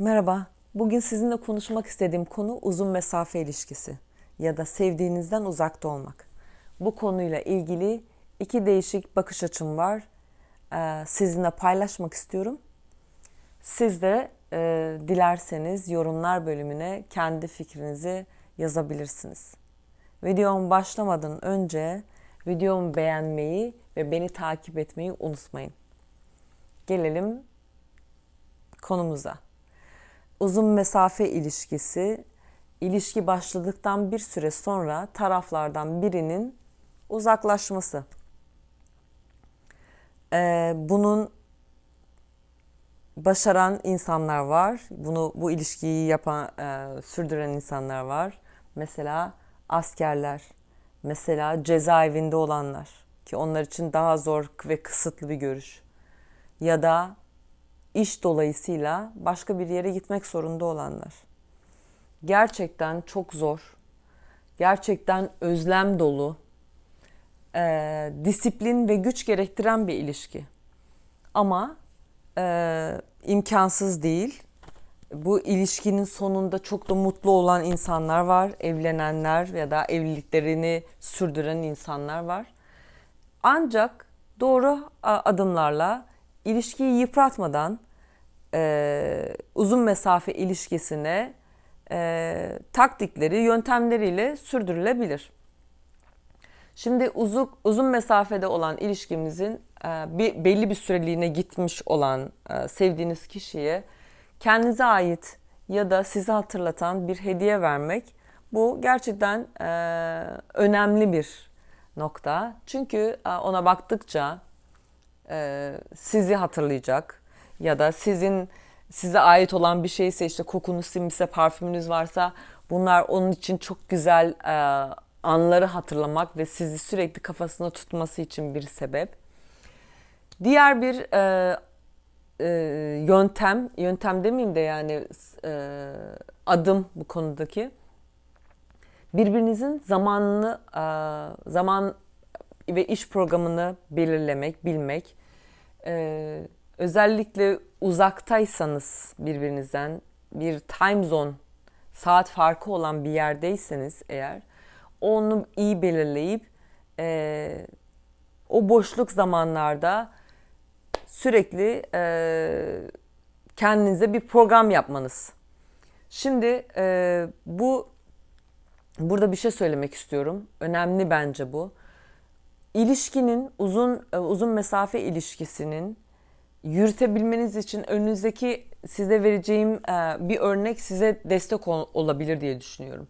Merhaba. Bugün sizinle konuşmak istediğim konu uzun mesafe ilişkisi ya da sevdiğinizden uzakta olmak. Bu konuyla ilgili iki değişik bakış açım var. Ee, sizinle paylaşmak istiyorum. Siz de e, dilerseniz yorumlar bölümüne kendi fikrinizi yazabilirsiniz. Videom başlamadan önce videomu beğenmeyi ve beni takip etmeyi unutmayın. Gelelim konumuza. Uzun mesafe ilişkisi ilişki başladıktan bir süre sonra taraflardan birinin uzaklaşması. Ee, bunun başaran insanlar var. Bunu bu ilişkiyi yapan, e, sürdüren insanlar var. Mesela askerler, mesela cezaevinde olanlar ki onlar için daha zor ve kısıtlı bir görüş. Ya da iş dolayısıyla başka bir yere gitmek zorunda olanlar. Gerçekten çok zor, gerçekten özlem dolu, e, disiplin ve güç gerektiren bir ilişki. Ama e, imkansız değil. Bu ilişkinin sonunda çok da mutlu olan insanlar var, evlenenler ya da evliliklerini sürdüren insanlar var. Ancak doğru adımlarla ilişkiyi yıpratmadan e, uzun mesafe ilişkisine e, taktikleri, yöntemleriyle sürdürülebilir. Şimdi uzun, uzun mesafede olan ilişkimizin e, bir belli bir süreliğine gitmiş olan e, sevdiğiniz kişiye kendinize ait ya da sizi hatırlatan bir hediye vermek bu gerçekten e, önemli bir nokta. Çünkü e, ona baktıkça e, sizi hatırlayacak ya da sizin size ait olan bir şeyse işte kokunuz simse parfümünüz varsa bunlar onun için çok güzel e, anları hatırlamak ve sizi sürekli kafasına tutması için bir sebep. Diğer bir e, e, yöntem, yöntem demeyeyim de yani e, adım bu konudaki birbirinizin zamanını, e, zaman ve iş programını belirlemek, bilmek. E, özellikle uzaktaysanız birbirinizden bir time zone, saat farkı olan bir yerdeyseniz eğer onu iyi belirleyip e, o boşluk zamanlarda sürekli e, kendinize bir program yapmanız. Şimdi e, bu burada bir şey söylemek istiyorum. Önemli bence bu. İlişkinin uzun e, uzun mesafe ilişkisinin yürütebilmeniz için önünüzdeki size vereceğim e, bir örnek size destek olabilir diye düşünüyorum.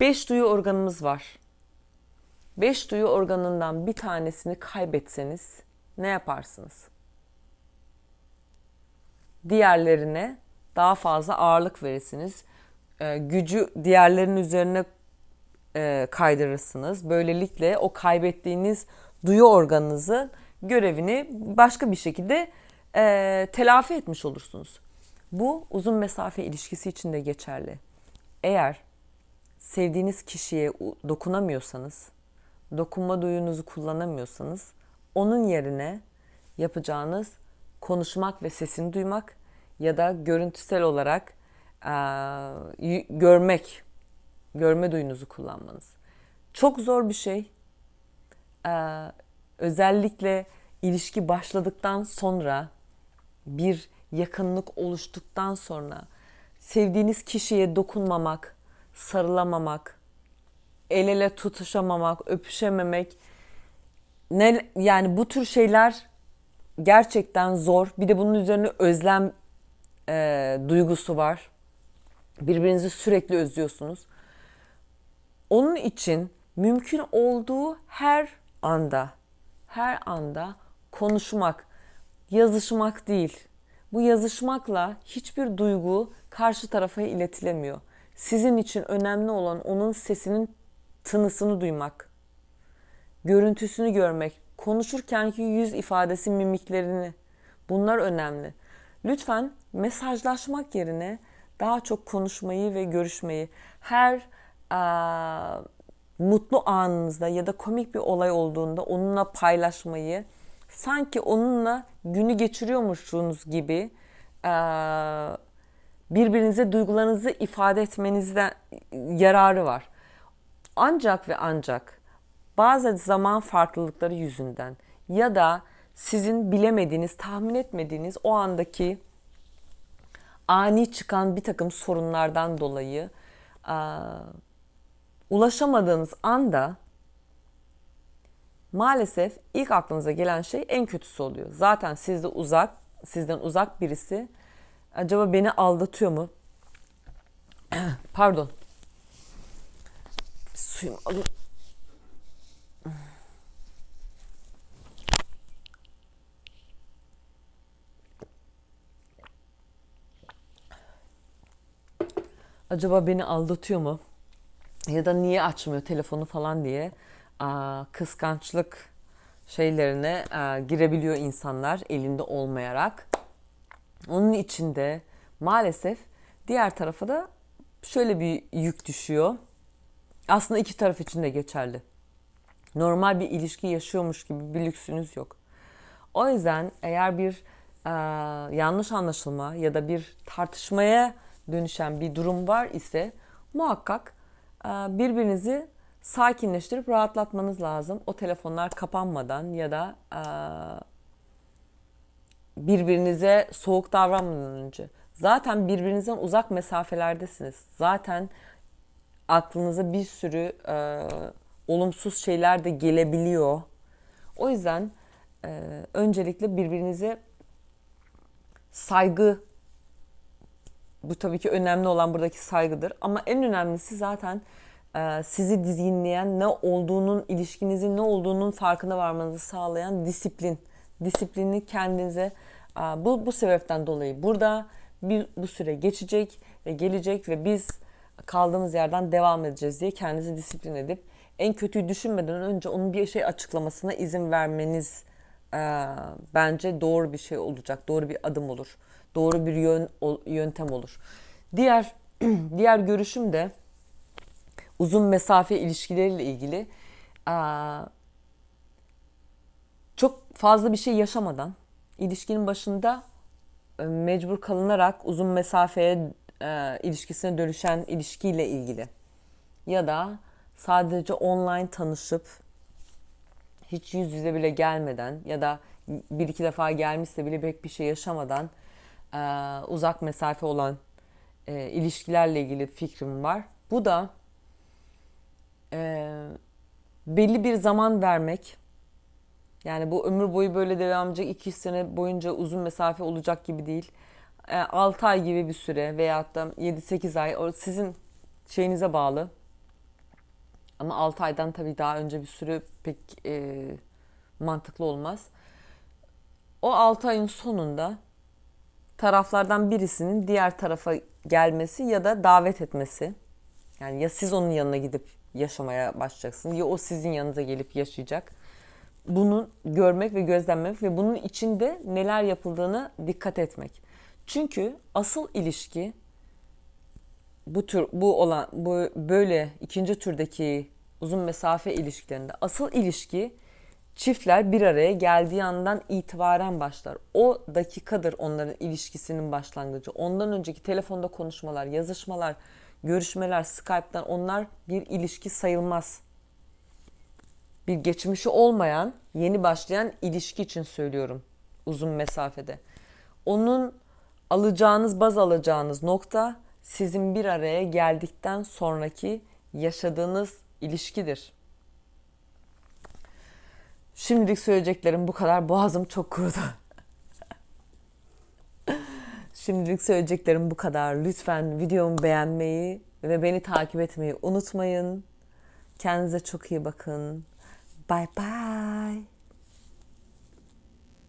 Beş duyu organımız var. Beş duyu organından bir tanesini kaybetseniz ne yaparsınız? Diğerlerine daha fazla ağırlık verirsiniz. E, gücü diğerlerinin üzerine e, kaydırırsınız. Böylelikle o kaybettiğiniz duyu organınızın görevini başka bir şekilde e, telafi etmiş olursunuz. Bu uzun mesafe ilişkisi için de geçerli. Eğer sevdiğiniz kişiye dokunamıyorsanız, dokunma duyunuzu kullanamıyorsanız onun yerine yapacağınız konuşmak ve sesini duymak ya da görüntüsel olarak e, görmek, görme duyunuzu kullanmanız. Çok zor bir şey. E, özellikle ilişki başladıktan sonra bir yakınlık oluştuktan sonra sevdiğiniz kişiye dokunmamak, sarılamamak, el ele tutuşamamak, öpüşememek ne yani bu tür şeyler gerçekten zor. Bir de bunun üzerine özlem e, duygusu var. Birbirinizi sürekli özlüyorsunuz. Onun için mümkün olduğu her anda, her anda konuşmak, yazışmak değil. Bu yazışmakla hiçbir duygu karşı tarafa iletilemiyor. Sizin için önemli olan onun sesinin tınısını duymak, görüntüsünü görmek, konuşurkenki yüz ifadesi, mimiklerini. Bunlar önemli. Lütfen mesajlaşmak yerine daha çok konuşmayı ve görüşmeyi her mutlu anınızda ya da komik bir olay olduğunda onunla paylaşmayı sanki onunla günü geçiriyormuşsunuz gibi birbirinize duygularınızı ifade etmenizde yararı var. Ancak ve ancak bazı zaman farklılıkları yüzünden ya da sizin bilemediğiniz, tahmin etmediğiniz o andaki ani çıkan bir takım sorunlardan dolayı ulaşamadığınız anda maalesef ilk aklınıza gelen şey en kötüsü oluyor. Zaten sizde uzak, sizden uzak birisi acaba beni aldatıyor mu? Pardon. Bir suyumu alayım. Acaba beni aldatıyor mu? Ya da niye açmıyor telefonu falan diye kıskançlık şeylerine girebiliyor insanlar elinde olmayarak. Onun içinde maalesef diğer tarafa da şöyle bir yük düşüyor. Aslında iki taraf için de geçerli. Normal bir ilişki yaşıyormuş gibi bir lüksünüz yok. O yüzden eğer bir e, yanlış anlaşılma ya da bir tartışmaya dönüşen bir durum var ise muhakkak birbirinizi sakinleştirip rahatlatmanız lazım. O telefonlar kapanmadan ya da e, birbirinize soğuk davranmadan önce. Zaten birbirinizden uzak mesafelerdesiniz. Zaten aklınıza bir sürü e, olumsuz şeyler de gelebiliyor. O yüzden e, öncelikle birbirinize saygı bu tabii ki önemli olan buradaki saygıdır. Ama en önemlisi zaten e, sizi dinleyen ne olduğunun, ilişkinizin ne olduğunun farkına varmanızı sağlayan disiplin. Disiplini kendinize e, bu, bu sebepten dolayı burada bir, bu süre geçecek ve gelecek ve biz kaldığımız yerden devam edeceğiz diye kendinizi disiplin edip en kötüyü düşünmeden önce onun bir şey açıklamasına izin vermeniz e, bence doğru bir şey olacak. Doğru bir adım olur. Doğru bir yön, yöntem olur. Diğer diğer görüşüm de uzun mesafe ilişkileriyle ilgili çok fazla bir şey yaşamadan ilişkinin başında e, mecbur kalınarak uzun mesafeye ilişkisine dönüşen ilişkiyle ilgili ya da sadece online tanışıp hiç yüz yüze bile gelmeden ya da bir iki defa gelmişse bile pek bir şey yaşamadan uzak mesafe olan e, ilişkilerle ilgili fikrim var. Bu da e, belli bir zaman vermek. Yani bu ömür boyu böyle devam edecek iki sene boyunca uzun mesafe olacak gibi değil. E, 6 ay gibi bir süre veyahut da 7-8 ay o sizin şeyinize bağlı. Ama 6 aydan tabii daha önce bir süre pek e, mantıklı olmaz. O 6 ayın sonunda taraflardan birisinin diğer tarafa gelmesi ya da davet etmesi. Yani ya siz onun yanına gidip yaşamaya başlayacaksınız ya o sizin yanınıza gelip yaşayacak. Bunu görmek ve gözlemlemek ve bunun içinde neler yapıldığını dikkat etmek. Çünkü asıl ilişki bu tür bu olan bu böyle ikinci türdeki uzun mesafe ilişkilerinde asıl ilişki çiftler bir araya geldiği andan itibaren başlar. O dakikadır onların ilişkisinin başlangıcı. Ondan önceki telefonda konuşmalar, yazışmalar, görüşmeler, Skype'dan onlar bir ilişki sayılmaz. Bir geçmişi olmayan, yeni başlayan ilişki için söylüyorum uzun mesafede. Onun alacağınız, baz alacağınız nokta sizin bir araya geldikten sonraki yaşadığınız ilişkidir. Şimdilik söyleyeceklerim bu kadar. Boğazım çok kurudu. Şimdilik söyleyeceklerim bu kadar. Lütfen videomu beğenmeyi ve beni takip etmeyi unutmayın. Kendinize çok iyi bakın. Bye bye.